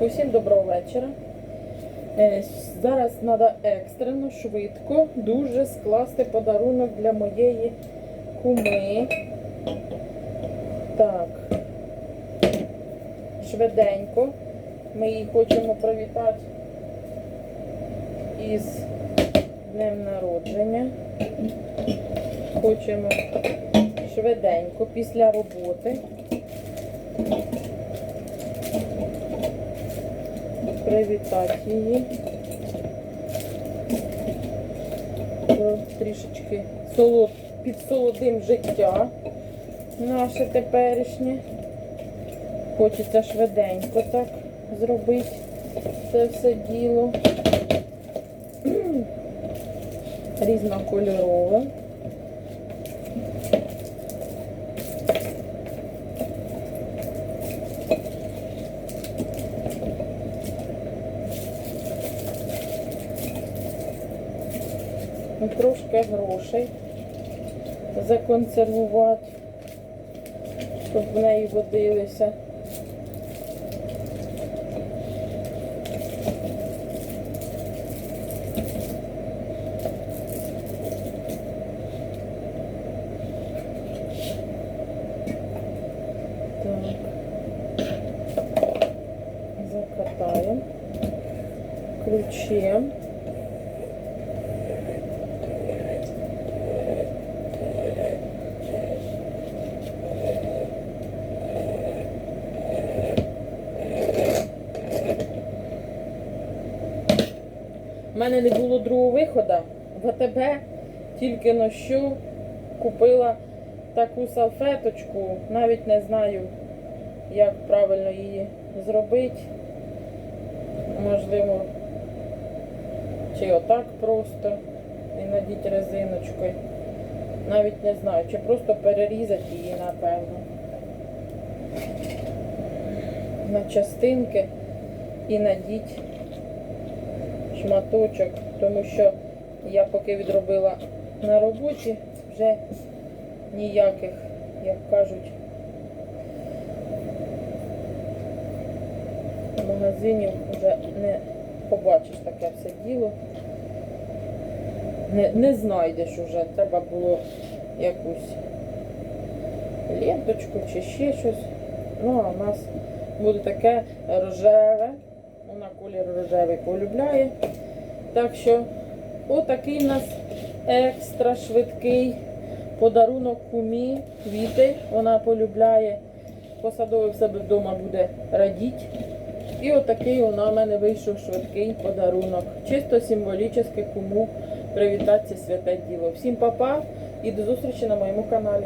Усім доброго вечора. Е, Зараз треба екстрено, швидко, дуже скласти подарунок для моєї куми. Так. Швиденько. Ми її хочемо привітати із днем народження. Хочемо швиденько після роботи. привітати її. Трішечки солод, підсолодим життя наше теперішнє. Хочеться швиденько так зробити це все діло. Різнокольорове. Ну, трошки грошей законсервувати, щоб в неї водилися. Так. Закатаємо ключем. У мене не було другого виходу. В АТБ тільки на що купила таку салфеточку. Навіть не знаю, як правильно її зробити. Можливо, чи отак просто і надіть резиночкою. Навіть не знаю, чи просто перерізати її, напевно. На частинки і надіть шматочок, тому що я поки відробила на роботі, вже ніяких, як кажуть, магазинів вже не побачиш таке все діло. Не, не знайдеш уже, треба було якусь ленточку чи ще щось. Ну, а у нас буде таке рожеве. Вона колір рожевий полюбляє. Так що отакий у нас екстра швидкий подарунок кумі, квіти. Вона полюбляє. Посадовий в себе вдома буде радіти. І отакий в мене вийшов швидкий подарунок. Чисто символічний кому привітати це святе діло. Всім па-па і до зустрічі на моєму каналі.